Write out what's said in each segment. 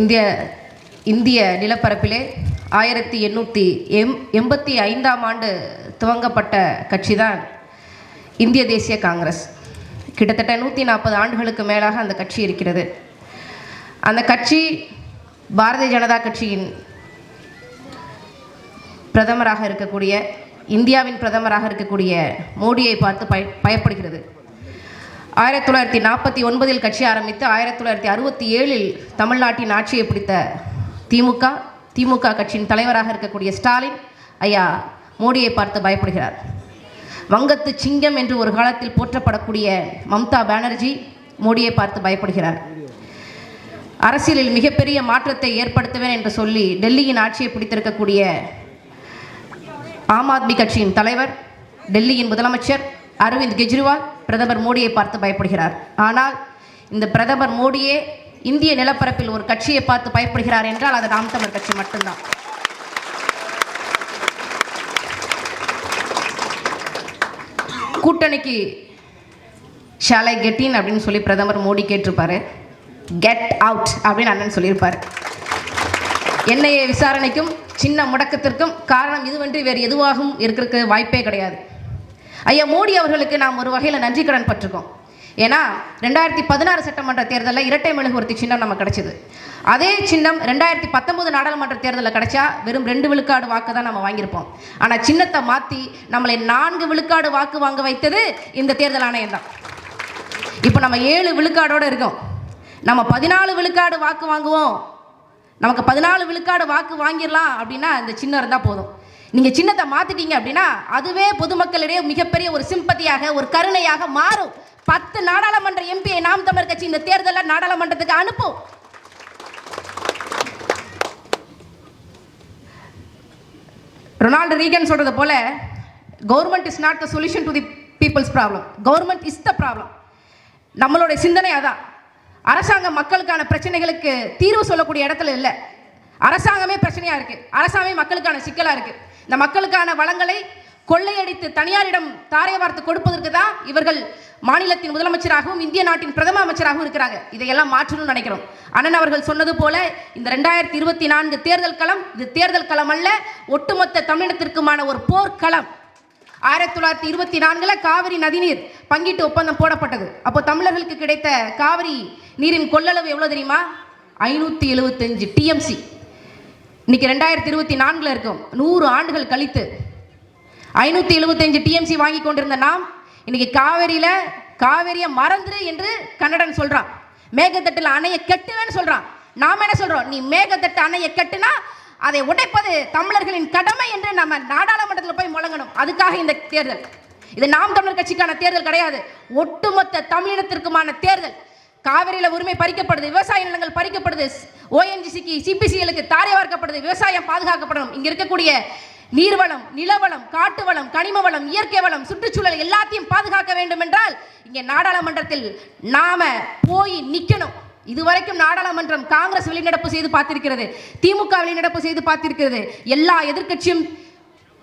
இந்திய இந்திய நிலப்பரப்பிலே ஆயிரத்தி எண்ணூற்றி எம் எண்பத்தி ஐந்தாம் ஆண்டு துவங்கப்பட்ட கட்சி தான் இந்திய தேசிய காங்கிரஸ். கிட்டத்தட்ட நூற்றி நாற்பது ஆண்டுகளுக்கு மேலாக அந்த கட்சி இருக்கிறது. அந்த கட்சி பாரதிய ஜனதா கட்சியின் பிரதமராக இருக்கக்கூடிய இந்தியாவின் பிரதமராக இருக்கக்கூடிய மோடியை பார்த்து பய பயப்படுகிறது. ஆயிரத்தி தொள்ளாயிரத்தி நாற்பத்தி ஒன்பதில் கட்சி ஆரம்பித்து ஆயிரத்தி தொள்ளாயிரத்தி அறுபத்தி ஏழில் தமிழ்நாட்டின் ஆட்சியை பிடித்த திமுக திமுக கட்சியின் தலைவராக இருக்கக்கூடிய ஸ்டாலின் ஐயா மோடியை பார்த்து பயப்படுகிறார். வங்கத்து சிங்கம் என்று ஒரு காலத்தில் போற்றப்படக்கூடிய மம்தா பானர்ஜி மோடியை பார்த்து பயப்படுகிறார். அரசியலில் மிகப்பெரிய மாற்றத்தை ஏற்படுத்துவேன் என்று சொல்லி டெல்லியின் ஆட்சியை பிடித்திருக்கக்கூடிய ஆம் ஆத்மி கட்சியின் தலைவர் டெல்லியின் முதலமைச்சர் அரவிந்த் கெஜ்ரிவால் பிரதமர் மோடியை பார்த்து பயப்படுகிறார். ஆனால் இந்த பிரதமர் மோடியே இந்திய நிலப்பரப்பில் ஒரு கட்சியை பார்த்து பயப்படுகிறார் என்றால் அது நாம் தமிழ் கட்சி மட்டும்தான். கூட்டணிக்கு ஷாலை கெட்டின் அப்படின்னு சொல்லி பிரதமர் மோடி கேட்டிருப்பாரு. கெட் அவுட் அப்படின்னு அண்ணன் சொல்லியிருப்பார். என்ஐஏ விசாரணைக்கும் சின்ன முடக்கத்திற்கும் காரணம் இதுவன்றி வேறு எதுவாகவும் இருக்கிறதுக்கு வாய்ப்பே கிடையாது. ஐயா மோடி அவர்களுக்கு நாம் ஒரு வகையில் நன்றி கடன் பட்டிருக்கோம். ஏன்னா ரெண்டாயிரத்தி பதினாறு சட்டமன்ற தேர்தலில் இரட்டை மெழுகுவர்த்தி சின்னம் நம்ம கிடைச்சிது. அதே சின்னம் ரெண்டாயிரத்தி பத்தொன்பது நாடாளுமன்ற தேர்தலில் கிடைச்சா வெறும் ரெண்டு விழுக்காடு வாக்கு தான் நம்ம வாங்கியிருப்போம். ஆனால் சின்னத்தை மாற்றி நம்மளை நான்கு விழுக்காடு வாக்கு வாங்க வைத்தது இந்த தேர்தல் ஆணையம் தான் இப்போ நம்ம ஏழு விழுக்காடோடு இருக்கோம். நம்ம பதினாலு விழுக்காடு வாக்கு வாங்குவோம். நமக்கு பதினாலு விழுக்காடு வாக்கு வாங்கிடலாம் அப்படின்னா இந்த சின்னம் இருந்தால் போதும். நீங்கள் சின்னத்தை மாற்றிட்டீங்க அப்படின்னா அதுவே பொதுமக்களிடையே மிகப்பெரிய ஒரு சிம்பதியாக ஒரு கருணையாக மாறும். பத்து நாடாளுமன்ற எம்பியை நாம் தமிழர் கட்சி இந்த தேர்தலில் நாடாளுமன்றத்துக்கு அனுப்பும். ரொனால்டு ரீகன் சொல்கிறது போல government is not the solution to the people's problem government is the problem நம்மளுடைய சிந்தனை அதான். அரசாங்கம் மக்களுக்கான பிரச்சனைகளுக்கு தீர்வு சொல்லக்கூடிய இடத்துல இல்லை. அரசாங்கமே பிரச்சனையாக இருக்குது அரசாங்கமே மக்களுக்கான சிக்கலாக இருக்குது இந்த மக்களுக்கான வளங்களை கொள்ளையடித்து தனியாரிடம் தாரை வார்த்து கொடுப்பதற்கு தான் இவர்கள் மாநிலத்தின் முதலமைச்சராகவும் இந்திய நாட்டின் பிரதம அமைச்சராகவும் இருக்கிறாங்க. இதையெல்லாம் மாற்றணும்னு நினைக்கிறோம். அண்ணன் அவர்கள் சொன்னது போல இந்த ரெண்டாயிரத்தி இருபத்தி நான்கு தேர்தல் களம் இது தேர்தல் களம் அல்ல ஒட்டுமொத்த தமிழினத்திற்குமான ஒரு போர்க்களம் ஆயிரத்தி தொள்ளாயிரத்தி இருபத்தி நான்கில் காவிரி நதிநீர் பங்கீட்டு ஒப்பந்தம் போடப்பட்டது. அப்போ தமிழர்களுக்கு கிடைத்த காவிரி நீரின் கொள்ளளவு எவ்வளோ தெரியுமா? ஐநூற்றி எழுபத்தஞ்சு டிஎம்சி இன்னைக்கு ரெண்டாயிரத்தி இருபத்தி நான்கில் இருக்கும். நூறு ஆண்டுகள் கழித்து ஐநூற்றி எழுபத்தஞ்சு டிஎம்சி வாங்கி கொண்டிருந்த நாம் இன்னைக்கு காவேரியில் காவேரியை மறந்துரு என்று கன்னடன் சொல்கிறான் மேகத்தட்டில் அணையை கட்டுவேன்னு சொல்கிறான் நாம் என்ன சொல்கிறோம் நீ மேகத்தட்டு அணையை கட்டுனா அதை உடைப்பது தமிழர்களின் கடமை என்று நம்ம நாடாளுமன்றத்தில் போய் முழங்கணும். அதுக்காக இந்த தேர்தல். இது நாம் தமிழர் கட்சிக்கான தேர்தல் கிடையாது. ஒட்டுமொத்த தமிழினத்திற்குமான தேர்தல். காவிரியில் உரிமை பறிக்கப்படுது விவசாய நிலங்கள் பறிக்கப்படுது ஓஎன்ஜிசிக்கு சிபிசிஎலுக்கு தாரை வார்க்கப்படுது விவசாயம் பாதுகாக்கப்படணும். இங்கே இருக்கக்கூடிய நீர்வளம் நிலவளம் காட்டு வளம் கனிம வளம் இயற்கை வளம் சுற்றுச்சூழல் எல்லாத்தையும் பாதுகாக்க வேண்டும் என்றால் இங்கே நாடாளுமன்றத்தில் நாம போய் நிற்கணும் இதுவரைக்கும் நாடாளுமன்றம் காங்கிரஸ் வெளிநடப்பு செய்து பார்த்திருக்கிறது திமுக வெளிநடப்பு செய்து பார்த்திருக்கிறது. எல்லா எதிர்க்கட்சியும்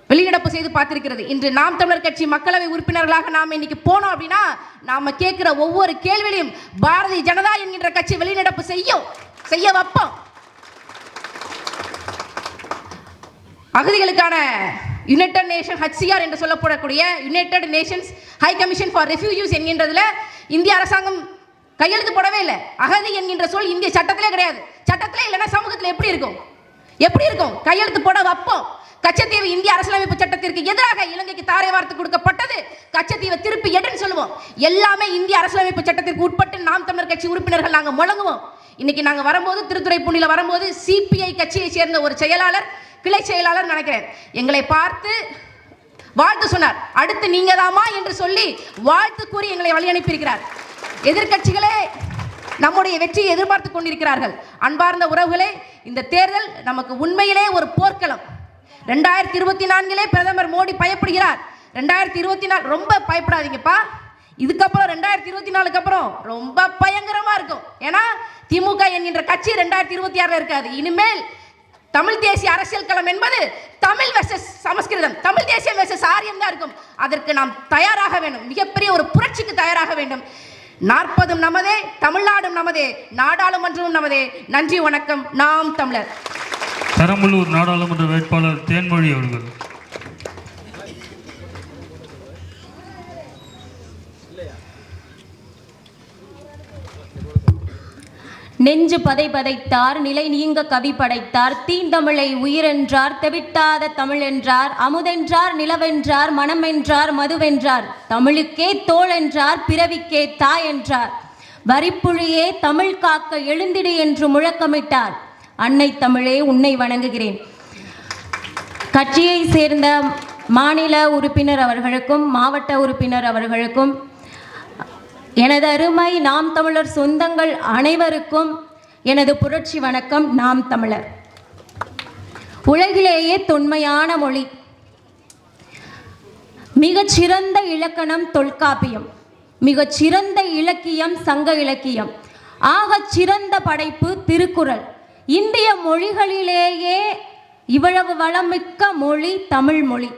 வெளிநடப்பு செய்து பார்த்திருக்கிறது. இன்று நாம் தமிழர் கட்சி மக்களவை உறுப்பினர்களாக நாம் இன்னைக்கு போனோம் அப்படின்னா நாம கேட்கிற ஒவ்வொரு கேள்வியிலையும் பாரதிய ஜனதா என்கின்ற கட்சி வெளிநடப்பு செய்யும் செய்ய வைப்போம். அகதிகளுக்கான யுனைடெட் நேஷன் ஹச்சிஆர் என்று சொல்லப்படக்கூடிய United Nations high commission for refugees என்கின்றதுல இந்திய அரசாங்கம் கையெழுத்து போடவே இல்லை. அகதி என்கின்ற சொல் இந்திய சட்டத்திலே கிடையாது. சட்டத்திலே இல்லைன்னா சமூகத்தில் எப்படி இருக்கும்? எப்படி இருக்கும்? கையெழுத்து போட வைப்போம். கச்சத்தீவு இந்திய அரசியலமைப்பு சட்டத்திற்கு எதிராக இலங்கைக்கு தாரை வார்த்து கொடுக்கப்பட்டது. கச்சத்தீவை திருப்பி எடுன்னு சொல்லுவோம். எல்லாமே இந்திய அரசியலமைப்பு சட்டத்திற்கு உட்பட்டு நாம் தமிழர் கட்சி உறுப்பினர்கள் நாங்கள் முழங்குவோம். இன்னைக்கு நாங்கள் வரும்போது திருத்துறைப்பூண்டியில வரும்போது சிபிஐ கட்சியை சேர்ந்த ஒரு செயலாளர் கிளை செயலாளர் நினைக்கிறேன் எங்களை பார்த்து வாழ்த்து சொன்னார். அடுத்து நீங்க தாமா என்று சொல்லி வாழ்த்து கூறி எங்களை வழி அனுப்பியிருக்கிறார் எதிர்க்கட்சிகளே நம்முடைய வெற்றியை எதிர்பார்த்து கொண்டிருக்கிறார்கள். அன்பார்ந்த உறவுகளே இந்த தேர்தல் நமக்கு உண்மையிலே ஒரு போர்க்களம். ரெண்டாயிரத்தி இருபத்தி நான்கிலே பிரதமர் மோடி பயப்படுகிறார். ரெண்டாயிரத்தி இருபத்தி நாலு ரொம்ப பயப்படாதீங்கப்பா. இதுக்கப்புறம் ரெண்டாயிரத்தி இருபத்தி நாலுக்கு அப்புறம் ரொம்ப பயங்கரமா இருக்கும். ஏன்னா திமுக என்கின்ற கட்சி ரெண்டாயிரத்தி இருபத்தி ஆறுல இருக்காது. இனிமேல் தமிழ் தேசிய அரசியல் களம் என்பது தமிழ் வெர்சஸ் சமஸ்கிருதம். தமிழ் தேசியம் வெர்சஸ் ஆரியம் தான் இருக்கும். அதற்கு நாம் தயாராக வேண்டும். மிகப்பெரிய ஒரு புரட்சிக்கு தயாராக வேண்டும். நாற்பதும் நமதே தமிழ்நாடும் நமதே நாடாளுமன்றமும் நமதே. நன்றி வணக்கம். நாம் தமிழர். பெரம்பலூர் நாடாளுமன்ற வேட்பாளர் தேன்மொழி அவர்கள். நெஞ்சு பதை பதைத்தார் நிலை நீங்க கவி படைத்தார் தீந்தமிழை உயிரென்றார் தெவிட்டாத தமிழ் என்றார் அமுதென்றார் நிலவென்றார் மனமென்றார் மதுவென்றார் தமிழுக்கே தோல் என்றார் பிறவிக்கே தாய் என்றார். வரிப்புழியே தமிழ் காக்க எழுந்திடு என்று முழக்கமிட்டார். அன்னை தமிழே உன்னை வணங்குகிறேன். கட்சியை சேர்ந்த மாநில உறுப்பினர் அவர்களுக்கும் மாவட்ட உறுப்பினர் அவர்களுக்கும் எனது அருமை நாம் தமிழர் சொந்தங்கள் அனைவருக்கும் எனது புரட்சி வணக்கம் நாம் தமிழர். உலகிலேயே தொன்மையான மொழி. மிகச் சிறந்த இலக்கணம் தொல்காப்பியம். மிகச் சிறந்த இலக்கியம் சங்க இலக்கியம். ஆகச் சிறந்த படைப்பு திருக்குறள். இந்திய மொழிகளிலேயே இவ்வளவு வளமிக்க மொழி தமிழ் மொழி.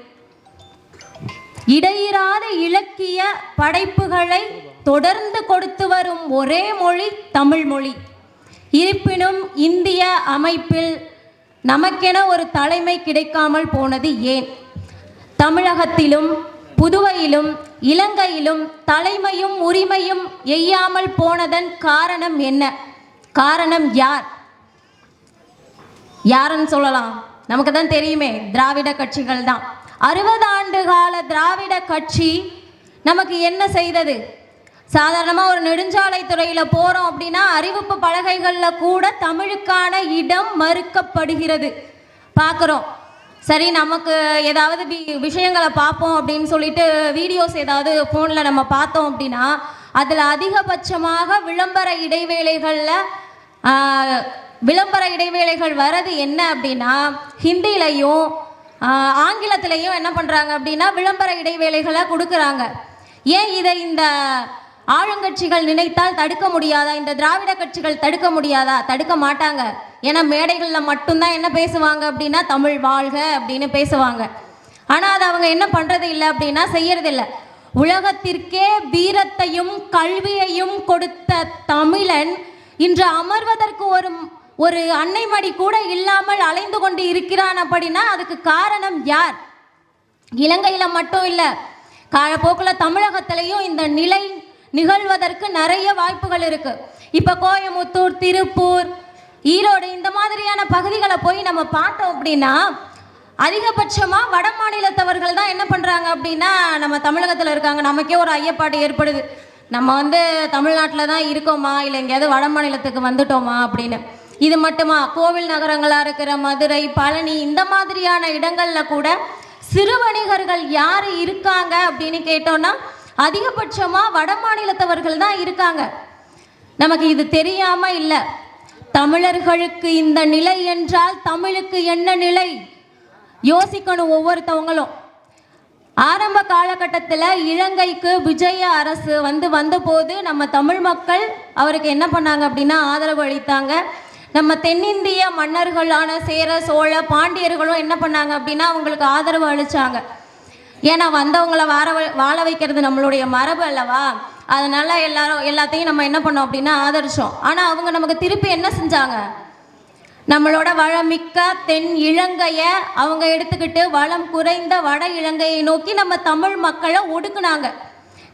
இடையிறாத இலக்கிய படைப்புகளை தொடர்ந்து கொடுத்து வரும் ஒரே மொழி தமிழ் மொழி இருப்பினும் இந்திய அமைப்பில் நமக்கென ஒரு தலைமை கிடைக்காமல் போனது ஏன்? தமிழகத்திலும் புதுவையிலும் இலங்கையிலும் தலைமையும் உரிமையும் எய்யாமல் போனதன் காரணம் என்ன? காரணம் யார்? யாருன்னு சொல்லலாம். நமக்கு தான் தெரியுமே திராவிட கட்சிகள் தான். அறுபது ஆண்டு கால திராவிட கட்சி நமக்கு என்ன செய்தது? சாதாரணமாக ஒரு நெடுஞ்சாலை துறையில் போகிறோம் அப்படின்னா அறிவிப்பு பலகைகளில் கூட தமிழுக்கான இடம் மறுக்கப்படுகிறது. பார்க்குறோம். சரி நமக்கு ஏதாவது வி விஷயங்களை பார்ப்போம் அப்படின்னு சொல்லிட்டு வீடியோஸ் ஏதாவது ஃபோனில் நம்ம பார்த்தோம் அப்படின்னா அதில் அதிகபட்சமாக விளம்பர இடைவேளைகளில் விளம்பர இடைவேளைகள் வர்றது என்ன அப்படின்னா ஹிந்திலையும் ஆங்கிலத்திலையும் என்ன பண்ணுறாங்க அப்படின்னா விளம்பர இடைவேளைகளை கொடுக்குறாங்க. ஏன் இதை இந்த ஆளுங்கட்சிகள் நினைத்தால் தடுக்க முடியாதா? இந்த திராவிட கட்சிகள் தடுக்க முடியாதா? தடுக்க மாட்டாங்க. ஏன்னா மேடைகளில் மட்டும்தான் என்ன பேசுவாங்க அப்படின்னா தமிழ் வாழ்க அப்படின்னு பேசுவாங்க. ஆனால் அது அவங்க என்ன பண்ணுறது இல்லை அப்படின்னா செய்யறதில்லை. உலகத்திற்கே வீரத்தையும் கல்வியையும் கொடுத்த தமிழன் இன்று அமர்வதற்கு ஒரு ஒரு அன்னை மடி கூட இல்லாமல் அலைந்து கொண்டு இருக்கிறான் அப்படின்னா அதுக்கு காரணம் யார்? இலங்கையில் மட்டும் இல்லை காலப்போக்கில் தமிழகத்திலையும் இந்த நிலை நிகழ்வதற்கு நிறைய வாய்ப்புகள் இருக்கு. இப்ப கோயமுத்தூர் திருப்பூர் ஈரோடு இந்த மாதிரியான பகுதிகளை போய் நம்ம பார்த்தோம் அப்படின்னா அதிகபட்சமாக வட மாநிலத்தவர்கள் தான் என்ன பண்ணுறாங்க அப்படின்னா நம்ம தமிழகத்தில் இருக்காங்க. நமக்கே ஒரு ஐயப்பாடு ஏற்படுது. நம்ம வந்து தமிழ்நாட்டில் தான் இருக்கோமா? இல்லை எங்கேயாவது வட மாநிலத்துக்கு வந்துட்டோமா அப்படின்னு. இது மட்டுமா? கோவில் நகரங்களாக இருக்கிற மதுரை பழனி இந்த மாதிரியான இடங்களில் கூட சிறு வணிகர்கள் யார் இருக்காங்க அப்படின்னு கேட்டோம்னா அதிகபட்சமாக வட மாநிலத்தவர்கள் தான் இருக்காங்க. நமக்கு இது தெரியாமல் இல்லை. தமிழர்களுக்கு இந்த நிலை என்றால் தமிழுக்கு என்ன நிலை? யோசிக்கணும் ஒவ்வொருத்தவங்களும். ஆரம்ப காலகட்டத்தில் இலங்கைக்கு விஜய அரசு வந்து வந்தபோது நம்ம தமிழ் மக்கள் அவருக்கு என்ன பண்ணாங்க அப்படின்னா ஆதரவு அளித்தாங்க. நம்ம தென்னிந்திய மன்னர்களான சேர சோழ பாண்டியர்களும் என்ன பண்ணாங்க அப்படின்னா அவங்களுக்கு ஆதரவு அளித்தாங்க ஏன்னா வந்தவங்கள வார வ- வாழ வைக்கிறது நம்மளுடைய மரபு அல்லவா? அதனால எல்லாரும் எல்லாத்தையும் நம்ம என்ன பண்ணோம் அப்படின்னா ஆதரிச்சோம். ஆனால் அவங்க நமக்கு திருப்பி என்ன செஞ்சாங்க? நம்மளோட வளமிக்க தென் இலங்கையை அவங்க எடுத்துக்கிட்டு வளம் குறைந்த வட இலங்கையை நோக்கி நம்ம தமிழ் மக்களை ஒடுக்குனாங்க.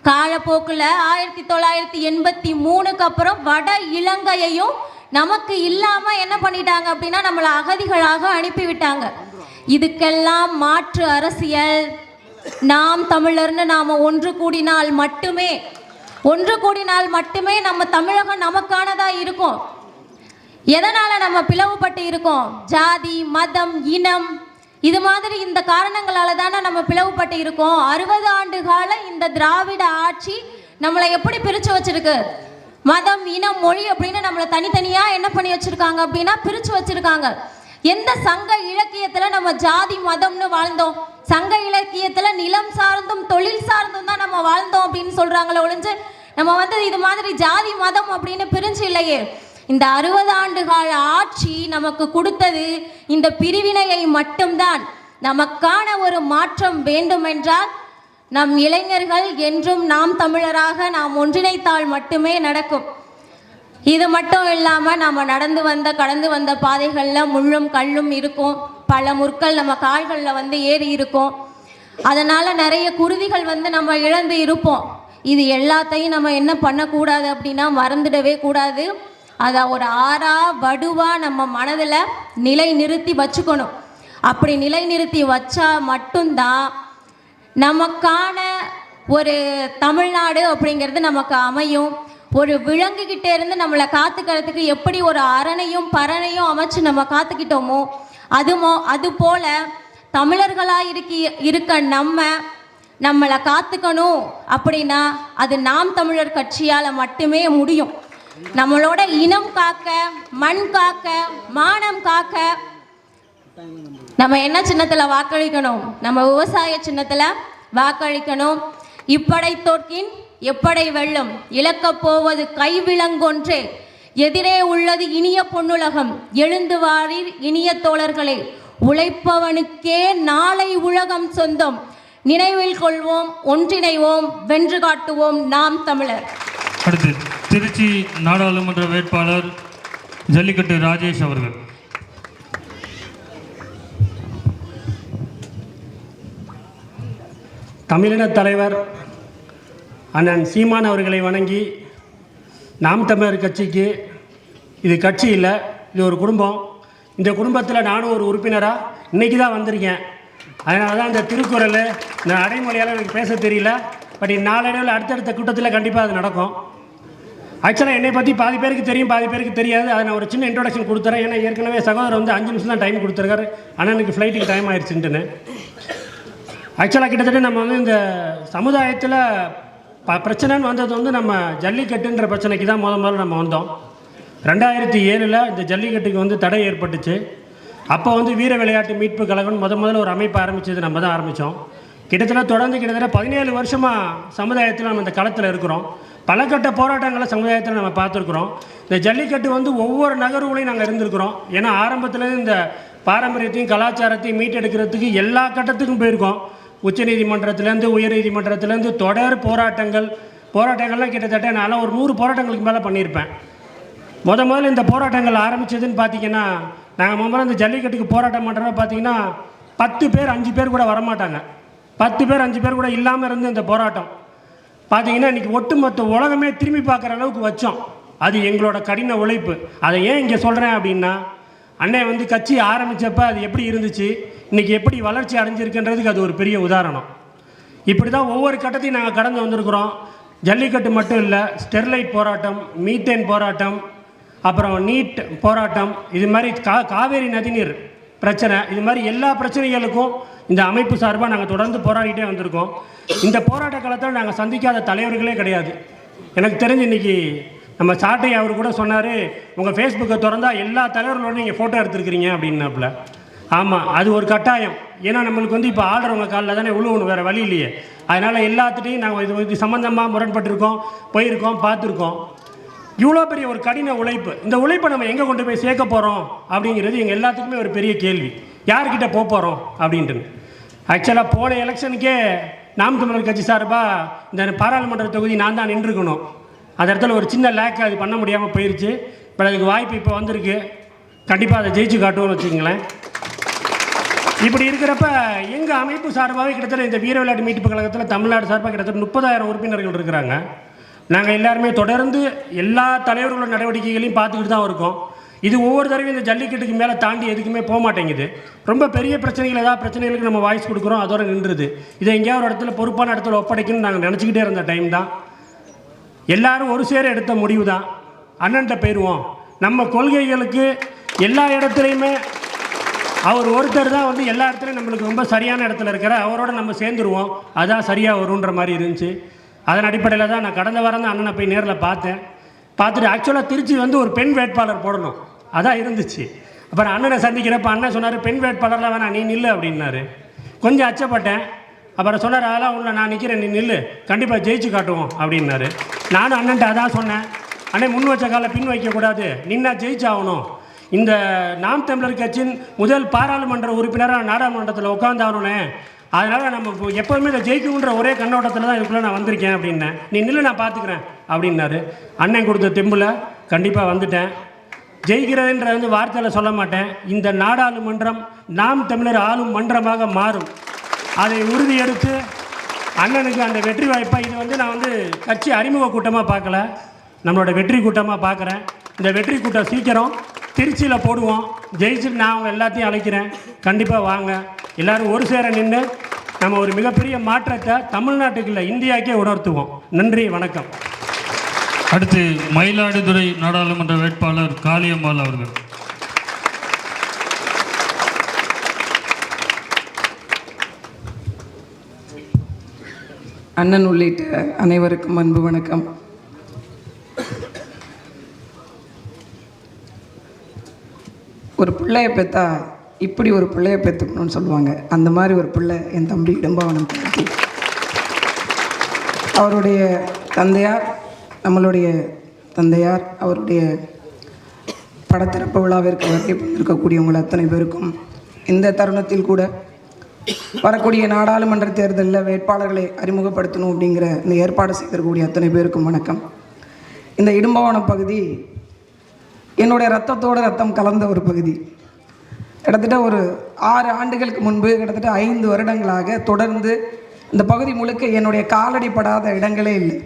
காலப்போக்கில் ஆயிரத்தி தொள்ளாயிரத்தி எண்பத்தி மூணுக்கு அப்புறம் வட இலங்கையையும் நமக்கு இல்லாமல் என்ன பண்ணிட்டாங்க அப்படின்னா நம்மளை அகதிகளாக அனுப்பிவிட்டாங்க. இதுக்கெல்லாம் மாற்று அரசியல் நாம் தமிழர்னு நாம ஒன்று கூடினால் மட்டுமே ஒன்று கூடினால் மட்டுமே நம்ம தமிழகம் நமக்கானதா இருக்கும். எதனால நம்ம பிளவுபட்டு இருக்கோம்? ஜாதி மதம் இனம் இது மாதிரி இந்த காரணங்களால தானே நம்ம பிளவுபட்டு இருக்கோம். அறுபது ஆண்டு கால இந்த திராவிட ஆட்சி நம்மளை எப்படி பிரிச்சு வச்சிருக்கு? மதம் இனம் மொழி அப்படின்னு நம்மளை தனித்தனியா என்ன பண்ணி வச்சிருக்காங்க அப்படின்னா பிரிச்சு வச்சிருக்காங்க. எந்த சங்க இலக்கியத்துல நம்ம ஜாதி மதம்னு வாழ்ந்தோம்? சங்க இலக்கியத்துல நிலம் சார்ந்தும் தொழில் சார்ந்தும் தான் நம்ம வாழ்ந்தோம் அப்படின்னு சொல்றாங்களே ஒழிஞ்சு நம்ம வந்து இது மாதிரி ஜாதி மதம் அப்படின்னு பிரிஞ்சு இல்லையே. இந்த அறுபது ஆண்டு கால ஆட்சி நமக்கு கொடுத்தது இந்த பிரிவினையை மட்டும்தான். நமக்கான ஒரு மாற்றம் வேண்டுமென்றால் நம் இளைஞர்கள் என்றும் நாம் தமிழராக நாம் ஒன்றிணைத்தால் மட்டுமே நடக்கும். இது மட்டும் இல்லாமல் நம்ம நடந்து வந்த கடந்து வந்த பாதைகளில் முள்ளும் கல்லும் இருக்கும். பல முற்கள் நம்ம கால்களில் வந்து ஏறி இருக்கும். அதனால் நிறைய குருதிகள் வந்து நம்ம இழந்து இருப்போம். இது எல்லாத்தையும் நம்ம என்ன பண்ணக்கூடாது அப்படின்னா மறந்துடவே கூடாது. அதை ஒரு ஆறா வடுவாக நம்ம மனதில் நிலை நிறுத்தி வச்சுக்கணும். அப்படி நிலை நிறுத்தி வச்சா மட்டும்தான் நமக்கான ஒரு தமிழ்நாடு அப்படிங்கிறது நமக்கு அமையும். ஒரு விலங்குகிட்ட இருந்து நம்மளை காத்துக்கிறதுக்கு எப்படி ஒரு அரணையும் பரணையும் அமைச்சு நம்ம காத்துக்கிட்டோமோ அதுமோ அது போல தமிழர்களாக இருக்கி இருக்க நம்ம நம்மளை காத்துக்கணும் அப்படின்னா அது நாம் தமிழர் கட்சியால் மட்டுமே முடியும். நம்மளோட இனம் காக்க மண் காக்க மானம் காக்க நம்ம என்ன சின்னத்தில் வாக்களிக்கணும்? நம்ம விவசாய சின்னத்தில் வாக்களிக்கணும். இப்படை தோற்கின் எப்படை வெல்லும்? இழக்கப் போவது கைவிலங்கொன்றே. எதிரே உள்ளது இனிய பொன்னுலகம். எழுந்து வாரீர் இனிய தோழர்களே. உழைப்பவனுக்கே நாளை உலகம் சொந்தம். நினைவில் கொள்வோம் ஒன்றிணைவோம் வென்று காட்டுவோம் நாம் தமிழர். அடுத்து திருச்சி நாடாளுமன்ற வேட்பாளர் ஜல்லிக்கட்டு ராஜேஷ் அவர்கள். தமிழின தலைவர் அண்ணன் சீமான் அவர்களை வணங்கி நாம் தமிழர் கட்சிக்கு இது கட்சி இல்லை இது ஒரு குடும்பம். இந்த குடும்பத்தில் நானும் ஒரு உறுப்பினராக இன்றைக்கி தான் வந்திருக்கேன். அதனால தான் இந்த திருக்குறள் இந்த அடைமொழியால் எனக்கு பேச தெரியல. பட் நாளடைவில் அடுத்தடுத்த கூட்டத்தில் கண்டிப்பாக அது நடக்கும். ஆக்சுவலாக என்னை பற்றி பாதி பேருக்கு தெரியும் பாதி பேருக்கு தெரியாது. அதை நான் ஒரு சின்ன இன்ட்ரொடக்ஷன் கொடுத்துறேன். ஏன்னா ஏற்கனவே சகோதரர் வந்து அஞ்சு நிமிஷம் தான் டைம் கொடுத்துருக்காரு. அண்ணனுக்கு ஃப்ளைட்டுக்கு டைம் ஆயிடுச்சுன்ட்டுன்னு ஆக்சுவலாக கிட்டத்தட்ட நம்ம வந்து இந்த சமுதாயத்தில் ப பிரச்சனைன்னு வந்தது வந்து நம்ம ஜல்லிக்கட்டுன்ற பிரச்சனைக்கு தான் முத முதல்ல நம்ம வந்தோம். ரெண்டாயிரத்தி ஏழில் இந்த ஜல்லிக்கட்டுக்கு வந்து தடை ஏற்பட்டுச்சு. அப்போ வந்து வீர விளையாட்டு மீட்பு கழகம் முத முதல்ல ஒரு அமைப்பு ஆரம்பித்தது நம்ம தான் ஆரம்பித்தோம் கிட்டத்தட்ட தொடர்ந்து கிட்டத்தட்ட பதினேழு வருஷமாக சமுதாயத்தில் நம்ம இந்த களத்தில் இருக்கிறோம். பல கட்ட போராட்டங்களை சமுதாயத்தில் நம்ம பார்த்துருக்குறோம். இந்த ஜல்லிக்கட்டு வந்து ஒவ்வொரு நகர்வுகளையும் நாங்கள் இருந்திருக்கிறோம் ஏன்னா ஆரம்பத்தில் இந்த பாரம்பரியத்தையும் கலாச்சாரத்தையும் மீட்டெடுக்கிறதுக்கு எல்லா கட்டத்துக்கும் போயிருக்கோம். உச்சநீதிமன்றத்திலேருந்து உயர்நீதிமன்றத்திலேருந்து தொடர் போராட்டங்கள் போராட்டங்கள்லாம் கிட்டத்தட்ட நான் ஒரு நூறு போராட்டங்களுக்கு மேலே பண்ணியிருப்பேன். முத முதல்ல இந்த போராட்டங்கள் ஆரம்பிச்சதுன்னு பார்த்தீங்கன்னா நாங்கள் முதல்ல இந்த ஜல்லிக்கட்டுக்கு போராட்டம் பண்ணுறப்ப பார்த்தீங்கன்னா பத்து பேர் அஞ்சு பேர் கூட வரமாட்டாங்க. பத்து பேர் அஞ்சு பேர் கூட இல்லாமல் இருந்து இந்த போராட்டம். பார்த்தீங்கன்னா இன்றைக்கி ஒட்டுமொத்த உலகமே திரும்பி பார்க்குற அளவுக்கு வச்சோம். அது எங்களோட கடின உழைப்பு. அதை ஏன் இங்கே சொல்கிறேன் அப்படின்னா அண்ணன் வந்து கட்சி ஆரம்பித்தப்ப அது எப்படி இருந்துச்சு? இன்றைக்கி எப்படி வளர்ச்சி அடைஞ்சிருக்குன்றதுக்கு அது ஒரு பெரிய உதாரணம். இப்படி தான் ஒவ்வொரு கட்டத்தையும் நாங்கள் கடந்து வந்திருக்கிறோம். ஜல்லிக்கட்டு மட்டும் இல்லை ஸ்டெர்லைட் போராட்டம் மீத்தேன் போராட்டம் அப்புறம் நீட் போராட்டம் இது மாதிரி கா காவேரி நதிநீர் பிரச்சனை இது மாதிரி எல்லா பிரச்சனைகளுக்கும் இந்த அமைப்பு சார்பாக நாங்கள் தொடர்ந்து போராடிட்டே வந்திருக்கோம். இந்த போராட்ட காலத்தில் நாங்கள் சந்திக்காத தலைவர்களே கிடையாது. எனக்கு தெரிஞ்சு இன்னைக்கு நம்ம சாட்டை அவர் கூட சொன்னார் உங்கள் ஃபேஸ்புக்கை திறந்தா எல்லா தலைவர்களோட நீங்கள் ஃபோட்டோ எடுத்துருக்கிறீங்க அப்படின்னாப்புல. ஆமாம் அது ஒரு கட்டாயம். ஏன்னா நம்மளுக்கு வந்து இப்போ ஆடுறவங்க காலில் தானே உழுவணும் வேறு வழி இல்லையே. அதனால் எல்லாத்துட்டையும் நாங்கள் இது இது சம்மந்தமாக முரண்பட்டிருக்கோம் போயிருக்கோம் பார்த்துருக்கோம். இவ்வளோ பெரிய ஒரு கடின உழைப்பு. இந்த உழைப்பை நம்ம எங்கே கொண்டு போய் சேர்க்க போகிறோம் அப்படிங்கிறது எங்கள் எல்லாத்துக்குமே ஒரு பெரிய கேள்வி. யார்கிட்ட போக போகிறோம் அப்படின்ட்டு ஆக்சுவலாக போன எலெக்ஷனுக்கே நாம் தமிழர் கட்சி சார்பாக இந்த பாராளுமன்ற தொகுதி நான் தான் நின்றுக்கணும். அந்த இடத்துல ஒரு சின்ன லேக் அது பண்ண முடியாமல் போயிடுச்சு இப்போ அதுக்கு வாய்ப்பு இப்போ வந்திருக்கு. கண்டிப்பாக அதை ஜெயிச்சு காட்டுவோம்னு வச்சுக்கங்களேன். இப்படி இருக்கிறப்ப எங்கள் அமைப்பு சார்பாகவே கிட்டத்தட்ட இந்த வீர விளையாட்டு மீட்பு கழகத்தில் தமிழ்நாடு சார்பாக கிட்டத்தட்ட முப்பதாயிரம் உறுப்பினர்கள் இருக்கிறாங்க. நாங்கள் எல்லாருமே தொடர்ந்து எல்லா தலைவர்களோட நடவடிக்கைகளையும் பார்த்துக்கிட்டு தான் இருக்கோம். இது ஒவ்வொரு தடவையும் இந்த ஜல்லிக்கட்டுக்கு மேலே தாண்டி எதுக்குமே போக மாட்டேங்குது. ரொம்ப பெரிய பிரச்சனைகள் ஏதாவது பிரச்சனைகளுக்கு நம்ம வாய்ஸ் கொடுக்குறோம் அதோட நின்றுது. இதை எங்கேயாவது ஒரு இடத்துல பொறுப்பான இடத்துல ஒப்படைக்கணும்னு நாங்கள் நினச்சிக்கிட்டே இருந்த டைம் தான். எல்லாரும் ஒரு சேர எடுத்த முடிவு தான் அண்ணன்ட்ட போயிடுவோம் நம்ம கொள்கைகளுக்கு எல்லா இடத்துலையுமே அவர் ஒருத்தர் தான் வந்து எல்லா இடத்துலையும் நம்மளுக்கு ரொம்ப சரியான இடத்துல இருக்கிற அவரோட நம்ம சேர்ந்துருவோம். அதான் சரியாக வருன்ற மாதிரி இருந்துச்சு. அதன் அடிப்படையில் தான் நான் கடந்த வாரம் தான் அண்ணனை போய் நேரில் பார்த்தேன். பார்த்துட்டு ஆக்சுவலாக திருச்சி வந்து ஒரு பெண் வேட்பாளர் போடணும். அதான் இருந்துச்சு. அப்புறம் அண்ணனை சந்திக்கிறப்ப அண்ணன் சொன்னார் பெண் வேட்பாளர்லாம் வேணாம் நீ நில்லு அப்படின்னாரு. கொஞ்சம் அச்சப்பட்டேன். அப்புறம் சொன்னார் அதெல்லாம் உள்ள நான் நிற்கிறேன் நீ நில்லு. கண்டிப்பாக ஜெயிச்சு காட்டுவோம் அப்படின்னாரு. நானும் அண்ணன்ட்ட அதான் சொன்னேன். அண்ணே முன் வச்ச காலை பின் வைக்கக்கூடாது நின்னா ஜெயிச்சாகணும் இந்த நாம் தமிழர் கட்சியின் முதல் பாராளுமன்ற உறுப்பினராக நாடாளுமன்றத்தில் உட்காந்தாகணுண்ணே அதனால் நம்ம இப்போ எப்போதுமே இதை ஜெயிக்கணுன்ற ஒரே கண்ணோட்டத்தில் தான் இதுக்குள்ளே நான் வந்திருக்கேன் அப்படின்னேன். நீ நில்லு நான் பார்த்துக்கிறேன் அப்படின்னாரு. அண்ணன் கொடுத்த தெம்பில் கண்டிப்பாக வந்துட்டேன். ஜெயிக்கிறதுன்ற வந்து வார்த்தையில் சொல்ல மாட்டேன். இந்த நாடாளுமன்றம் நாம் தமிழர் ஆளும் மன்றமாக மாறும். அதை உறுதி எடுத்து அண்ணனுக்கு அந்த வெற்றி வாய்ப்பை இது வந்து நான் வந்து கட்சி அறிமுக கூட்டமாக பார்க்கல. நம்மளோட வெற்றி கூட்டமாக பார்க்குறேன். இந்த வெற்றி கூட்டம் சீக்கிரம் திருச்சியில் போடுவோம். ஜெயிச்சுட்டு நான் அவங்க எல்லாத்தையும் அழைக்கிறேன். கண்டிப்பாக வாங்க. எல்லோரும் ஒரு சேர நின்று நம்ம ஒரு மிகப்பெரிய மாற்றத்தை தமிழ்நாட்டுக்கு இல்லை இந்தியாக்கே உணர்த்துவோம். நன்றி வணக்கம். அடுத்து மயிலாடுதுறை நாடாளுமன்ற வேட்பாளர் காளியம்மாள் அவர்கள். அண்ணன் உள்ளிட்ட அனைவருக்கும் அன்பு வணக்கம். ஒரு பிள்ளைய பெற்றா இப்படி ஒரு பிள்ளைய பெற்றுக்கணும்னு சொல்லுவாங்க. அந்த மாதிரி ஒரு பிள்ளை என் தம்பி இடும்பாவனம் தம்பி அவருடைய தந்தையார் நம்மளுடைய தந்தையார் அவருடைய படத்திறப்பு விழாவிற்கு வருகை இருக்கக்கூடியவங்கள் அத்தனை பேருக்கும் இந்த தருணத்தில் கூட வரக்கூடிய நாடாளுமன்ற தேர்தலில் வேட்பாளர்களை அறிமுகப்படுத்தணும் அப்படிங்கிற இந்த ஏற்பாடு செய்திருக்கக்கூடிய அத்தனை பேருக்கும் வணக்கம். இந்த இடும்பவன பகுதி என்னுடைய ரத்தத்தோடு ரத்தம் கலந்த ஒரு பகுதி. கிட்டத்தட்ட ஒரு ஆறு ஆண்டுகளுக்கு முன்பு கிட்டத்தட்ட ஐந்து வருடங்களாக தொடர்ந்து இந்த பகுதி முழுக்க என்னுடைய காலடி படாத இடங்களே இல்லை.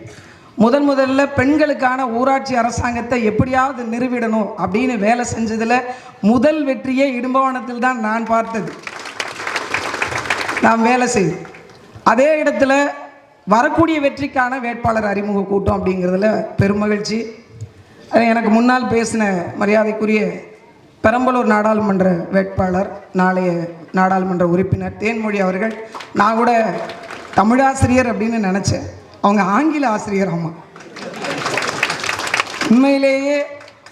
முதன் முதல்ல பெண்களுக்கான ஊராட்சி அரசாங்கத்தை எப்படியாவது நிறுவிடணும் அப்படின்னு வேலை செஞ்சதில் முதல் வெற்றியே இடும்பவனத்தில் தான் நான் பார்த்தது. நாம் வேலை செய்யும். அதே இடத்துல வரக்கூடிய வெற்றிக்கான வேட்பாளர் அறிமுக கூட்டம் அப்படிங்கிறதுல பெருமகிழ்ச்சி எனக்கு முன்னால் பேசின மரியாதைக்குரிய பெரம்பலூர் நாடாளுமன்ற வேட்பாளர் நாளைய நாடாளுமன்ற உறுப்பினர் தேன்மொழி அவர்கள். நான் கூட தமிழாசிரியர் அப்படின்னு நினச்சேன். அவங்க ஆங்கில ஆசிரியர் ஆமாம் உண்மையிலேயே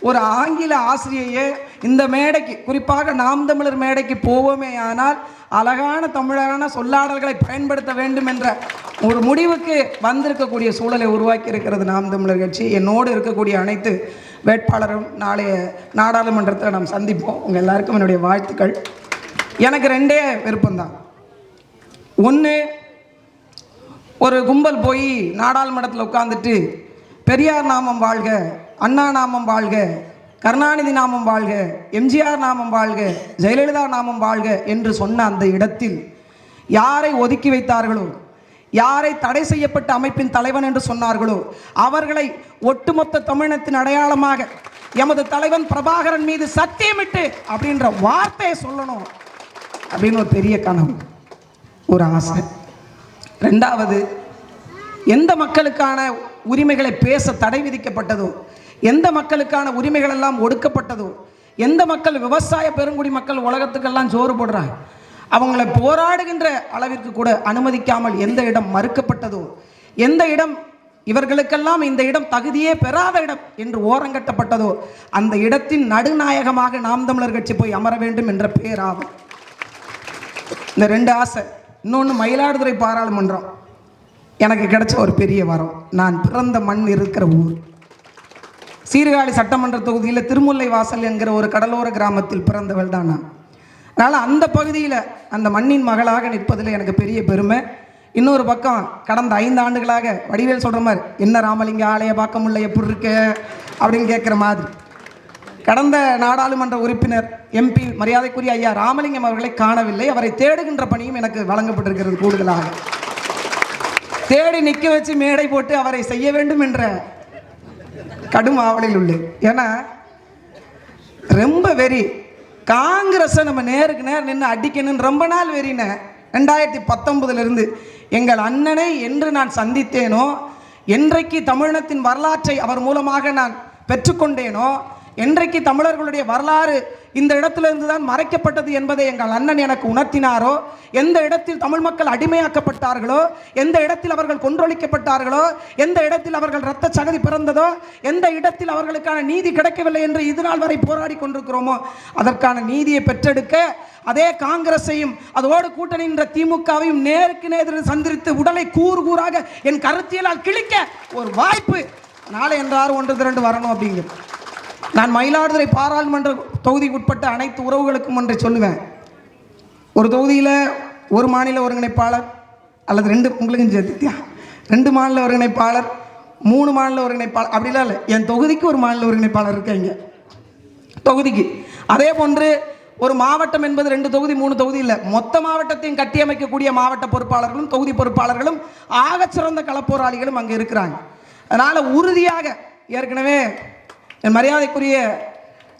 ஒரு ஆங்கில ஆசிரியையே இந்த மேடைக்கு குறிப்பாக நாம் தமிழர் மேடைக்கு போவோமே ஆனால் அழகான தமிழரான சொல்லாடல்களை பயன்படுத்த வேண்டும் என்ற ஒரு முடிவுக்கு வந்திருக்கக்கூடிய சூழலை உருவாக்கி இருக்கிறது நாம் தமிழர் கட்சி. என்னோடு இருக்கக்கூடிய அனைத்து வேட்பாளரும் நாளைய நாடாளுமன்றத்தில் நாம் சந்திப்போம். உங்கள் எல்லாருக்கும் என்னுடைய வாழ்த்துக்கள். எனக்கு ரெண்டே விருப்பம்தான். ஒன்று ஒரு கும்பல் போய் நாடாளுமன்றத்தில் உட்காந்துட்டு பெரியார் நாமம் வாழ்க அண்ணா நாமம் வாழ்க கருணாநிதி நாமம் வாழ்க எம்ஜிஆர் நாமம் வாழ்க ஜெயலலிதா நாமம் வாழ்க என்று சொன்ன அந்த இடத்தில் யாரை ஒதுக்கி வைத்தார்களோ யாரை தடை செய்யப்பட்ட அமைப்பின் தலைவன் என்று சொன்னார்களோ அவர்களை ஒட்டுமொத்த தமிழினத்தின் அடையாளமாக எமது தலைவன் பிரபாகரன் மீது சத்தியமிட்டு அப்படின்ற வார்த்தையை சொல்லணும் அப்படின்னு ஒரு பெரிய கனவு ஒரு ஆசை. ரெண்டாவது எந்த மக்களுக்கான உரிமைகளை பேச தடை விதிக்கப்பட்டதோ எந்த மக்களுக்கான உரிமைகள் எல்லாம் ஒடுக்கப்பட்டதோ எந்த மக்கள் விவசாய பெருங்குடி மக்கள் உலகத்துக்கெல்லாம் சோறு போடுறாங்க அவங்களை போராடுகின்ற அளவிற்கு கூட அனுமதிக்காமல் எந்த இடம் மறுக்கப்பட்டதோ எந்த இடம் இவர்களுக்கெல்லாம் இந்த இடம் தகுதியே பெறாத இடம் என்று ஓரங்கட்டப்பட்டதோ அந்த இடத்தின் நடுநாயகமாக நாம் தமிழர் கட்சி போய் அமர வேண்டும் என்ற பேராகும் இந்த ரெண்டு ஆசை இன்னொன்று மயிலாடுதுறை பாராளுமன்றம். எனக்கு கிடைச்ச ஒரு பெரிய வரம் நான் பிறந்த மண் இருக்கிற ஊர். சீர்காழி சட்டமன்ற தொகுதியில் திருமுல்லை வாசல் என்கிற ஒரு கடலோர கிராமத்தில் பிறந்தவள் தான் நான். அதனால் அந்த பகுதியில் அந்த மண்ணின் மகளாக நிற்பதில் எனக்கு பெரிய பெருமை. இன்னொரு பக்கம் கடந்த ஐந்து ஆண்டுகளாக வடிவேல் சொல்கிற மாதிரி என்ன ராமலிங்க ஆலய பார்க்க முடியல எப்படி இருக்கு? அப்படின்னு கேட்குற மாதிரி. கடந்த நாடாளுமன்ற உறுப்பினர் எம்பி மரியாதைக்குரிய ஐயா ராமலிங்கம் அவர்களை காணவில்லை. அவரை தேடுகின்ற பணியும் எனக்கு வழங்கப்பட்டிருக்கிறது கூடுதலாக. தேடி நிற்க வச்சு மேடை போட்டு அவரை செய்ய வேண்டும் என்ற கடும் ஆவலில் உள்ளேன் ஏன்னா ரொம்ப வெறி. காங்கிரஸை நம்ம நேருக்கு நேர் நின்று அடிக்கணும்னு ரொம்ப நாள் வெறினேன் ரெண்டாயிரத்தி பத்தொன்பதுலேருந்து எங்கள் அண்ணனை என்று நான் சந்தித்தேனோ என்றைக்கு தமிழினத்தின் வரலாற்றை அவர் மூலமாக நான் பெற்றுக்கொண்டேனோ என்றைக்கு தமிழர்களுடைய வரலாறு இந்த இடத்திலிருந்து தான் மறைக்கப்பட்டது என்பதை எங்கள் அண்ணன் எனக்கு உணர்த்தினாரோ எந்த இடத்தில் தமிழ் மக்கள் அடிமையாக்கப்பட்டார்களோ எந்த இடத்தில் அவர்கள் கொன்றொழிக்கப்பட்டார்களோ எந்த இடத்தில் அவர்கள் இரத்த சகதி பிறந்ததோ எந்த இடத்தில் அவர்களுக்கான நீதி கிடைக்கவில்லை என்று இது நாள் வரை போராடி கொண்டிருக்கிறோமோ அதற்கான நீதியை பெற்றெடுக்க அதே காங்கிரஸையும் அதோடு கூட்டணி என்ற திமுகவையும் நேருக்கு நேர் சந்தித்து உடலை கூறு கூறாக என் கருத்தியலால் கிழிக்க ஒரு வாய்ப்பு நாளை என்றாறு ஒன்று திரண்டு வரணும் அப்படிங்கிறது. நான் மயிலாடுதுறை பாராளுமன்ற தொகுதிக்கு உட்பட்ட அனைத்து உறவுகளுக்கும் ஒன்றை சொல்லுவேன். ஒரு தொகுதியில் ஒரு மாநில ஒருங்கிணைப்பாளர் அல்லது ரெண்டு உங்களுக்கும் சேர்த்தியா ரெண்டு மாநில ஒருங்கிணைப்பாளர் மூணு மாநில ஒருங்கிணைப்பாளர் அப்படிலாம் இல்லை. என் தொகுதிக்கு ஒரு மாநில ஒருங்கிணைப்பாளர் இருக்காங்க தொகுதிக்கு. அதே போன்று ஒரு மாவட்டம் என்பது ரெண்டு தொகுதி மூணு தொகுதி இல்லை. மொத்த மாவட்டத்தையும் கட்டியமைக்கக்கூடிய மாவட்ட பொறுப்பாளர்களும் தொகுதி பொறுப்பாளர்களும் ஆகச்சிறந்த களப்போராளிகளும் அங்கே இருக்கிறாங்க. அதனால் உறுதியாக ஏற்கனவே என் மரியாதைக்குரிய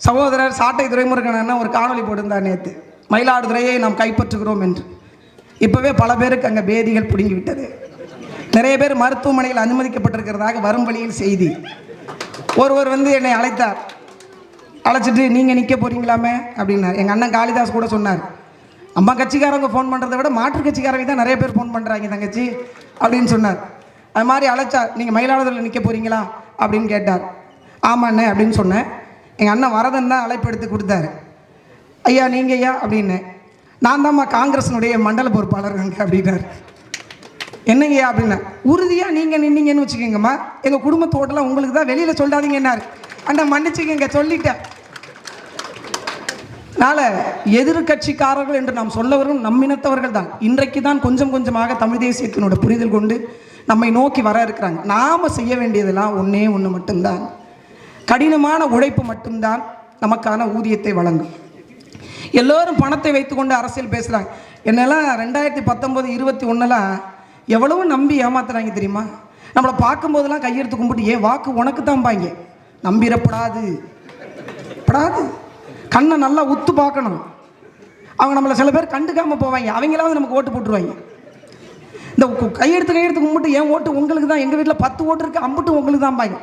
சகோதரர் சாட்டை துறைமுருகன் அண்ணன் ஒரு காணொளி போட்டிருந்தார் நேற்று மயிலாடுதுறையை நாம் கைப்பற்றுகிறோம் என்று. இப்போவே பல பேருக்கு அங்கே பேதிகள் பிடுங்கிவிட்டது. நிறைய பேர் மருத்துவமனையில் அனுமதிக்கப்பட்டிருக்கிறதாக வரும் வழியில் செய்தி. ஒருவர் வந்து என்னை அழைத்தார். அழைச்சிட்டு நீங்கள் நிற்க போகிறீங்களாமே அப்படின்னார். எங்கள் அண்ணன் காளிதாஸ் கூட சொன்னார். அம்மா கட்சிக்காரங்க ஃபோன் பண்ணுறதை விட மாற்று கட்சிக்காரங்க தான் நிறைய பேர் ஃபோன் பண்ணுறாங்க தங்கச்சி. அப்படின்னு சொன்னார். அது மாதிரி அழைச்சார். நீங்கள் மயிலாடுதுறையில் நிற்க போறீங்களா? அப்படின்னு கேட்டார். ஆமாண்ணே அப்படின்னு சொன்னேன். எங்கள் அண்ணன் வரதன் தான் அழைப்பு எடுத்து கொடுத்தாரு. ஐயா நீங்கள் ஐயா அப்படின்னு. நான் தான்மா காங்கிரஸினுடைய மண்டல பொறுப்பாளர் அங்கே அப்படின்னாரு. என்னங்கய்யா அப்படின்னா உறுதியாக நீங்கள் நின்னீங்கன்னு வச்சுக்கோங்கம்மா. எங்கள் குடும்பத்தோட்டலாம் உங்களுக்கு தான் வெளியில் சொல்லாதீங்க என்னார் அண்ணா மன்னிச்சுக்கங்க சொல்லிட்டேன். அதனால் எதிர்கட்சிக்காரர்கள் என்று நாம் சொல்ல வரும் நம்மினத்தவர்கள் தான். இன்றைக்கு தான் கொஞ்சம் கொஞ்சமாக தமிழ் தேசியத்தினோட புரிதல் கொண்டு நம்மை நோக்கி வர இருக்கிறாங்க. நாம் செய்ய வேண்டியதெல்லாம் ஒன்றே ஒன்று மட்டும்தான். கடினமான உழைப்பு மட்டும்தான் நமக்கான ஊதியத்தை வழங்கும். எல்லோரும் பணத்தை வைத்துக்கொண்டு அரசியல் பேசுகிறாங்க என்னெல்லாம் ரெண்டாயிரத்தி பத்தொம்போது இருபத்தி ஒன்றுலாம் எவ்வளவு நம்பி ஏமாத்துறாங்க தெரியுமா? நம்மளை பார்க்கும்போதெல்லாம் கையெடுத்து கும்பிட்டு ஏன் வாக்கு உனக்கு தான் பாங்க நம்பிடப்படாது. படாது. கண்ணை நல்லா உத்து பார்க்கணும். அவங்க நம்மளை சில பேர் கண்டுக்காமல் போவாங்க. அவங்களாவது நமக்கு ஓட்டு போட்டுருவாங்க. இந்த கையெடுத்து கையெடுத்து கும்பிட்டு ஏன் ஓட்டு உங்களுக்கு தான் எங்கள் வீட்டில் பத்து ஓட்டு இருக்குது அம்பிட்டு உங்களுக்கு தான் பாங்க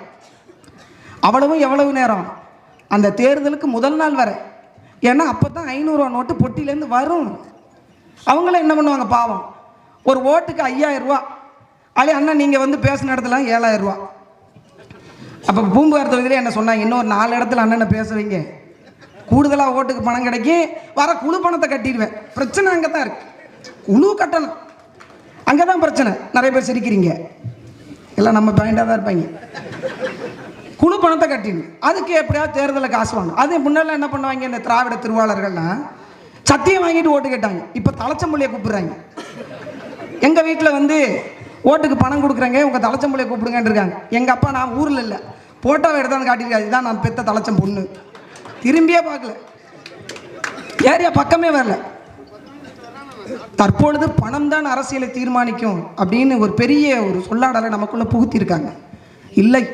அவ்வளவும் எவ்வளவு நேரம்? அந்த தேர்தலுக்கு முதல் நாள் வர. ஏன்னா அப்போ தான் ஐநூறுரூவா நோட்டு பொட்டிலேருந்து வரும். அவங்களும் என்ன பண்ணுவாங்க பாவம். ஒரு ஓட்டுக்கு ஐயாயிரரூவா ரூபா. அலே அண்ணா நீங்கள் வந்து பேசின இடத்துல ஏழாயிரரூவா அப்போ பூம்புகார் தொகுதியில் என்ன சொன்னாங்க? இன்னொரு நாலு இடத்துல அண்ணனை பேச வைங்க கூடுதலாக ஓட்டுக்கு பணம் கிடைக்கும் வர குழு பணத்தை கட்டிடுவேன். பிரச்சனை அங்கே தான் இருக்குது குழு கட்டணும். அங்கே தான் பிரச்சனை. நிறைய பேர் சிரிக்கிறீங்க. எல்லாம் நம்ம பாயிண்டாக தான் இருப்பாங்க. குழு பணத்தை கட்டிடணும் அதுக்கு எப்படியாவது தேர்தலில் காசு வாங்கணும்? அது முன்னெல்லாம் என்ன பண்ணுவாங்க? இந்த திராவிட திருவாளர்கள்லாம் சத்தியம் வாங்கிட்டு ஓட்டு கேட்டாங்க. இப்போ தலைச்சம்பள்ளியை கூப்பிடுறாங்க. எங்கள் வீட்டில் வந்து ஓட்டுக்கு பணம் கொடுக்குறாங்க உங்கள் தலைச்சம்பள்ளியை கூப்பிடுங்கன்னு இருக்காங்க. எங்கள் அப்பா நான் ஊரில் இல்லை. ஃபோட்டோவை எடுத்தாந்து காட்டியிருக்காரு. இதுதான் நான் பெத்த தலைச்சம் பொண்ணு. திரும்பியே பார்க்கல. ஏரியா பக்கமே வரல. தற்பொழுது பணம் தான் அரசியலை தீர்மானிக்கும் அப்படின்னு ஒரு பெரிய ஒரு சொல்லாடலை நமக்குள்ளே புகுத்தியிருக்காங்க. இல்லை.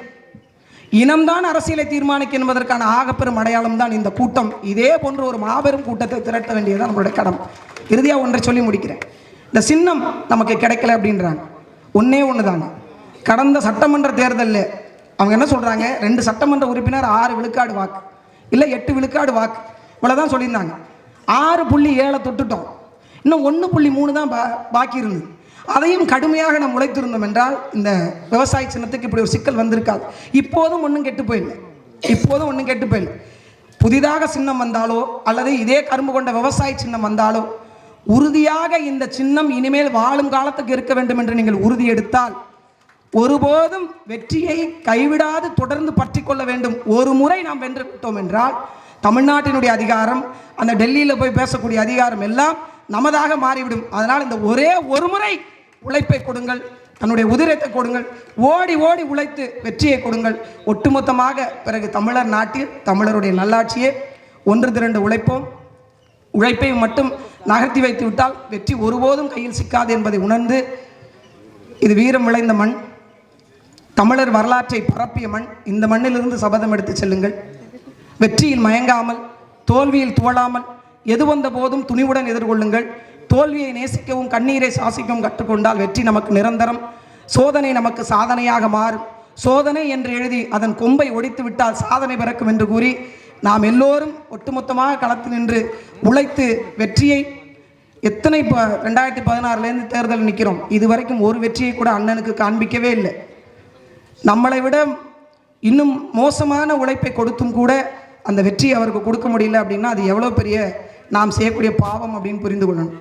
இனம்தான் அரசியலை தீர்மானிக்கும் என்பதற்கான ஆகப்பெரும் அடையாளம் தான் இந்த கூட்டம். இதே போன்ற ஒரு மாபெரும் கூட்டத்தை திரட்ட வேண்டியதுதான் நம்மளுடைய கடம். இறுதியாக ஒன்றை சொல்லி முடிக்கிறேன். இந்த சின்னம் நமக்கு கிடைக்கல அப்படின்றாங்க. ஒன்றே ஒன்று தாங்க கடந்த சட்டமன்ற தேர்தலில் அவங்க என்ன சொல்கிறாங்க ரெண்டு சட்டமன்ற உறுப்பினர் ஆறு விழுக்காடு வாக்கு. இல்லை எட்டு விழுக்காடு வாக்கு. இவ்வளோதான் சொல்லியிருந்தாங்க. ஆறு புள்ளி ஏழை தொட்டுட்டோம். இன்னும் ஒன்று புள்ளி மூணு தான் பா பாக்கி இருந்தது. அதையும் கடுமையாக நாம் உழைத்திருந்தோம் என்றால் இந்த விவசாய சின்னத்துக்கு இப்படி ஒரு சிக்கல் வந்திருக்காது. இப்போதும் ஒன்றும் கெட்டு போயிடல இப்போதும் ஒன்றும் கெட்டு போயிடல புதிதாக சின்னம் வந்தாலோ அல்லது இதே கரும்பு கொண்ட விவசாய சின்னம் வந்தாலோ உறுதியாக இந்த சின்னம் இனிமேல் வாழும் காலத்துக்கு இருக்க வேண்டும் என்று நீங்கள் உறுதி எடுத்தால் ஒருபோதும் வெற்றியை கைவிடாது தொடர்ந்து பற்றி கொள்ள வேண்டும். ஒரு முறை நாம் வென்று விட்டோம் என்றால் தமிழ்நாட்டினுடைய அதிகாரம் அந்த டெல்லியில் போய் பேசக்கூடிய அதிகாரம் எல்லாம் நமதாக மாறிவிடும். அதனால் இந்த ஒரே ஒரு முறை உழைப்பை கொடுங்கள். தன்னுடைய உதிரத்தை கொடுங்கள். ஓடி ஓடி உழைத்து வெற்றியை கொடுங்கள். ஒட்டுமொத்தமாக பிறகு தமிழர் நாட்டில் தமிழருடைய நல்லாட்சியே ஒன்று திரண்டு உழைப்போம். உழைப்பை மட்டும் நகர்த்தி வைத்து விட்டால் வெற்றி ஒருபோதும் கையில் சிக்காது என்பதை உணர்ந்து இது வீரம் விளைந்த மண். தமிழர் வரலாற்றை பரப்பிய மண். இந்த மண்ணிலிருந்து சபதம் எடுத்து செல்லுங்கள். வெற்றியில் மயங்காமல் தோல்வியில் துவளாமல் எது வந்த போதும் துணிவுடன் எதிர்கொள்ளுங்கள். தோல்வியை நேசிக்கவும் கண்ணீரை சாசிக்கவும் கற்றுக்கொண்டால் வெற்றி நமக்கு நிரந்தரம். சோதனை நமக்கு சாதனையாக மாறும். சோதனை என்று எழுதி அதன் கொம்பை ஒடித்து விட்டால் சாதனை பிறக்கும் என்று கூறி நாம் எல்லோரும் ஒட்டுமொத்தமாக களத்தில் நின்று உழைத்து வெற்றியை எத்தனை இப்போ ரெண்டாயிரத்தி பதினாறுலேருந்து தேர்தல் நிற்கிறோம். இது வரைக்கும் ஒரு வெற்றியை கூட அண்ணனுக்கு காண்பிக்கவே இல்லை. நம்மளை விட இன்னும் மோசமான உழைப்பை கொடுத்தும் கூட அந்த வெற்றி அவருக்கு கொடுக்க முடியல அப்படின்னா அது எவ்வளோ பெரிய நாம் செய்யக்கூடிய பாவம் அப்படின்னு புரிந்து கொள்ளணும்.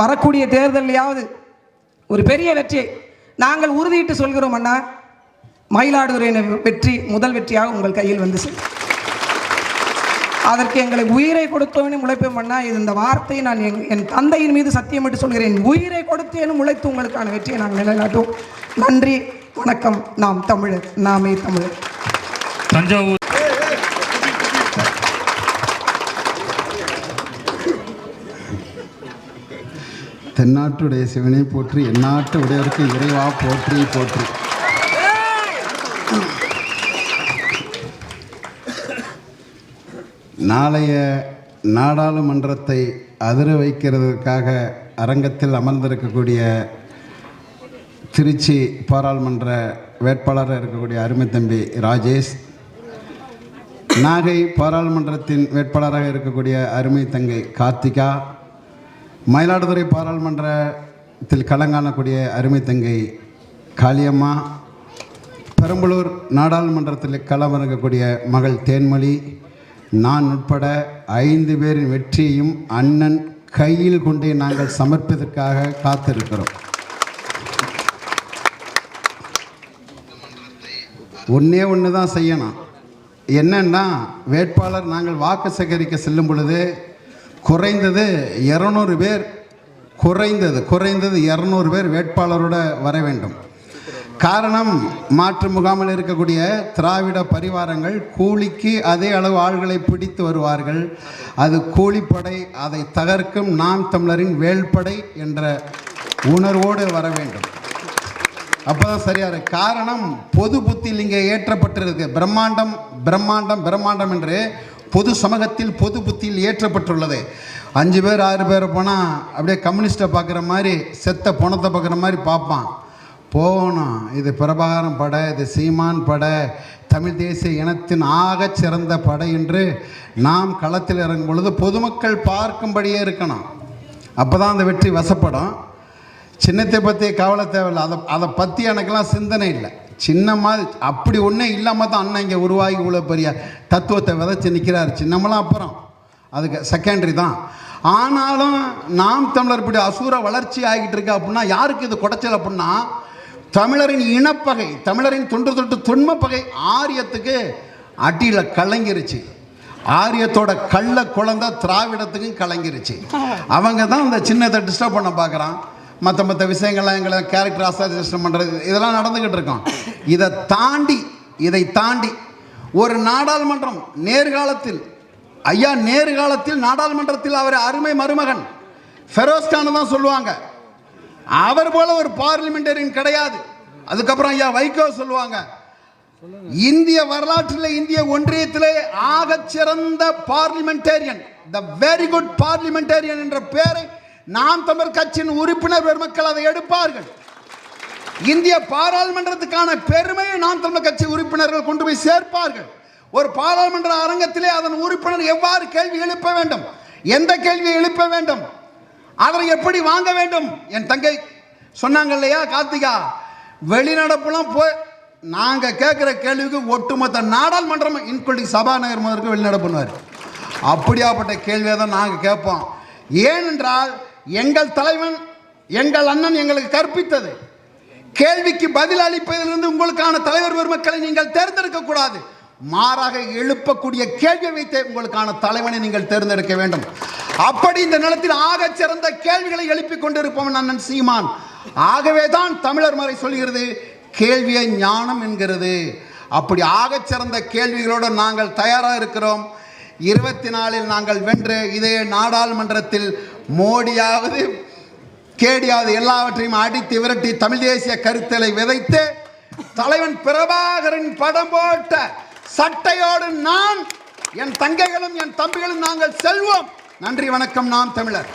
வரக்கூடிய தேர்தலையாவது ஒரு பெரிய வெற்றியை நாங்கள் உறுதியிட்டு சொல்கிறோம் அண்ணா மயிலாடுதுறையின் வெற்றி முதல் வெற்றியாக உங்கள் கையில் வந்து செல்லும் அதற்கு எங்களை உயிரை கொடுத்தோன்னு உழைப்பேன் பண்ணா இது இந்த வார்த்தையை நான் என் என் தந்தையின் மீது சத்தியமிட்டு சொல்கிறேன். உயிரை கொடுத்தேனும் உழைத்து உங்களுக்கான வெற்றியை நாங்கள் நிலைநாட்டுவோம். நன்றி வணக்கம். நாம் தமிழர் நாமே தமிழர். தஞ்சாவூர் தென்னாட்டுடைய சிவனை போற்றி எந்நாட்டு உடையவருக்கு இறைவா போற்றி போற்றி. நாளைய நாடாளுமன்றத்தை அதிர வைக்கிறதுக்காக அரங்கத்தில் அமர்ந்திருக்கக்கூடிய திருச்சி பாராளுமன்ற வேட்பாளராக இருக்கக்கூடிய அருமை தம்பி ராஜேஷ் நாகை பாராளுமன்றத்தின் வேட்பாளராக இருக்கக்கூடிய அருமை தங்கை கார்த்திகா மயிலாடுதுறை பாராளுமன்றத்தில் களங்காணக்கூடிய அருமை தங்கை காளியம்மா பெரம்பலூர் நாடாளுமன்றத்தில் களமிறங்கக்கூடிய மகள் தேன்மொழி நான் உட்பட ஐந்து பேரின் வெற்றியையும் அண்ணன் கையில் கொண்டே நாங்கள் சமர்ப்பதற்காக காத்திருக்கிறோம். ஒன்றே ஒன்று தான் செய்யணும். என்னன்னா வேட்பாளர் நாங்கள் வாக்கு சேகரிக்க செல்லும் பொழுது குறைந்தது இரநூறு பேர் குறைந்தது குறைந்தது இரநூறு பேர் வேட்பாளரோட வர வேண்டும். காரணம் மாற்று முகாமில் இருக்கக்கூடிய திராவிட பரிவாரங்கள் கூலிக்கு அதே அளவு ஆள்களை பிடித்து வருவார்கள். அது கூலிப்படை அதை தகர்க்கும் நாம் தமிழரின் வேல்படை என்ற உணர்வோடு வர வேண்டும். அப்போதான் சரியா இருக்கு காரணம் பொது புத்தியில் இங்கே ஏற்றப்பட்டிருக்கு. பிரம்மாண்டம் பிரம்மாண்டம் பிரம்மாண்டம் என்று பொது சமூகத்தில் பொது புத்தியில் ஏற்றப்பட்டுள்ளது அஞ்சு பேர் ஆறு பேர் போனால் அப்படியே கம்யூனிஸ்ட்டை பார்க்குற மாதிரி செத்த பணத்தை பார்க்குற மாதிரி பார்ப்பான். போகணும். இது பிரபாகரம் படை இது சீமான் படை தமிழ் தேசிய இனத்தின் ஆகச் சிறந்த படை என்று நாம் களத்தில் இறங்கும் பொழுது பொதுமக்கள் பார்க்கும்படியே இருக்கணும். அப்போ தான் அந்த வெற்றி வசப்படும். சின்னத்தை பற்றி கவலை தேவையில்லை. அதை அதை பற்றி எனக்கெல்லாம் சிந்தனை இல்லை. சின்ன மாதிரி அப்படி ஒன்றே இல்லாமல் தான் அண்ணன் இங்கே உருவாகி இவ்வளோ பெரிய தத்துவத்தை விதைச்சு நிற்கிறார் சின்னமெல்லாம் அப்புறம். அதுக்கு செகண்டரி தான். ஆனாலும் நாம் தமிழர் இப்படி அசூர வளர்ச்சி ஆகிட்டு இருக்கு அப்படின்னா யாருக்கு இது குடைச்சல் அப்படின்னா தமிழரின் இனப்பகை தமிழரின் தொன்று தொட்டு தொன்மப்பகை ஆரியத்துக்கு அடியில் கலங்கிருச்சு. ஆரியத்தோட கள்ள குழந்தை திராவிடத்துக்கும் கலங்கிருச்சு. அவங்க தான் அந்த சின்னத்தை டிஸ்டர்ப் பண்ண பார்க்குறான். மற்ற மற்ற விஷயங்கள்லாம் எங்களை கேரக்டர் அசாசியேஷன் பண்ணுறது இதெல்லாம் நடந்துக்கிட்டு இருக்கோம். இதை தாண்டி இதை தாண்டி ஒரு நாடாளுமன்றம் நேர்காலத்தில் ஐயா நேர்காலத்தில் நாடாளுமன்றத்தில் அவர் அருமை மருமகன் ஃபெரோஸ்கான் தான் சொல்லுவாங்க. அவர் போல ஒரு பார்லிமெண்டரியன் கிடையாது. அதுக்கப்புறம் ஐயா வைகோ சொல்லுவாங்க. இந்திய வரலாற்றில் இந்திய ஒன்றியத்திலே ஆக சிறந்த parliamentarian the very good parliamentarian என்ற பெயரை நாம் தமிழ் கட்சியின் உறுப்பினர் பெருமக்கள் அதை எடுப்பார்கள். இந்திய பாராளுமன்றத்துக்கான பெருமையை நாம் தமிழர் கட்சி உறுப்பினர்கள் கொண்டு போய் சேர்ப்பார்கள். ஒரு பாராளுமன்ற அரங்கத்திலே அதன் உறுப்பினர் எவ்வாறு கேள்வி எழுப்ப வேண்டும்? எந்த கேள்வியை எழுப்ப வேண்டும்? அதை எப்படி வாங்க வேண்டும்? என் தங்கை சொன்னாங்க இல்லையா கார்த்திகா? வெளிநடப்புலாம் போய் நாங்கள் கேட்குற கேள்விக்கு ஒட்டுமொத்த நாடாளுமன்றம் இன்க்ளூடிங் சபாநாயகர் முதற்கு வெளிநடப்புனார் அப்படியாப்பட்ட கேள்வியை தான் நாங்கள் கேட்போம். ஏனென்றால் எங்கள் தலைவன் எங்கள் அண்ணன் எங்களுக்கு கற்பித்தது. கேள்விக்கு பதில் அளிப்பதிலிருந்து உங்களுக்கான தலைவர் பெருமக்களை நீங்கள் தேர்ந்தெடுக்க கூடாது. மாறாக எழுப்பக்கூடிய கேள்வியை வைத்து உங்களுக்கான தலைவனை நீங்கள் தேர்ந்தெடுக்க வேண்டும். அப்படி இந்த நிலத்தில் ஆக சிறந்த கேள்விகளை எழுப்பிக் கொண்டிருப்பவன் அண்ணன் சீமான். ஆகவே தான் தமிழர் மறை சொல்கிறது கேள்வியை ஞானம் என்கிறது. அப்படி ஆகச் சிறந்த கேள்விகளோடு நாங்கள் தயாராக இருக்கிறோம். இருபத்தி நாலில் நாங்கள் வென்று இதே நாடாளுமன்றத்தில் மோடியாவது கேடியாவது எல்லாவற்றையும் அடித்து விரட்டி தமிழ் தேசிய கருத்தலை விதைத்து தலைவன் பிரபாகரன் படம் போட்ட சட்டையோடு நான் என் தங்கைகளும் என் தம்பிகளும் நாங்கள் செல்வோம். நன்றி வணக்கம் நாம் தமிழர்.